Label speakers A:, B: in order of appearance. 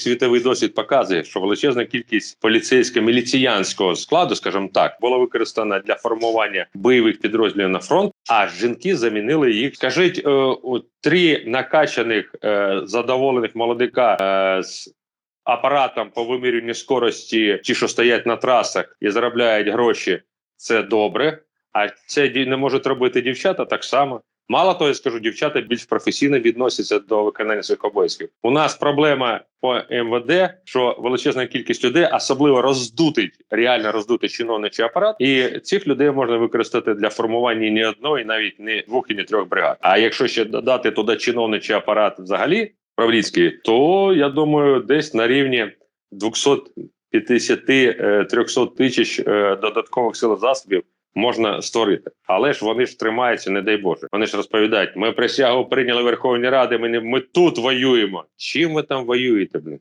A: Світовий досвід показує, що величезна кількість поліцейського міліціянського складу, скажімо так, була використана для формування бойових підрозділів на фронт. А жінки замінили їх. Скажіть, е, три накачаних е, задоволених молодика е, з апаратом по вимірюванню скорості, ті, що стоять на трасах і заробляють гроші, це добре. А це не можуть робити дівчата так само. Мало того, я скажу, дівчата більш професійно відносяться до виконання своїх обов'язків. У нас проблема по МВД, що величезна кількість людей, особливо роздутий, реально роздутий чиновничий апарат, і цих людей можна використати для формування не одної, навіть не двох і не трьох бригад. А якщо ще додати туди чиновничий апарат взагалі правлінський, то я думаю, десь на рівні 250-300 тисяч е, додаткових сил засобів можна створити. Але ж вони ж тримаються, не дай Боже. Вони ж розповідають: ми присягу прийняли Верховні Ради. Ми не ми тут воюємо. Чим ви там воюєте? Блін?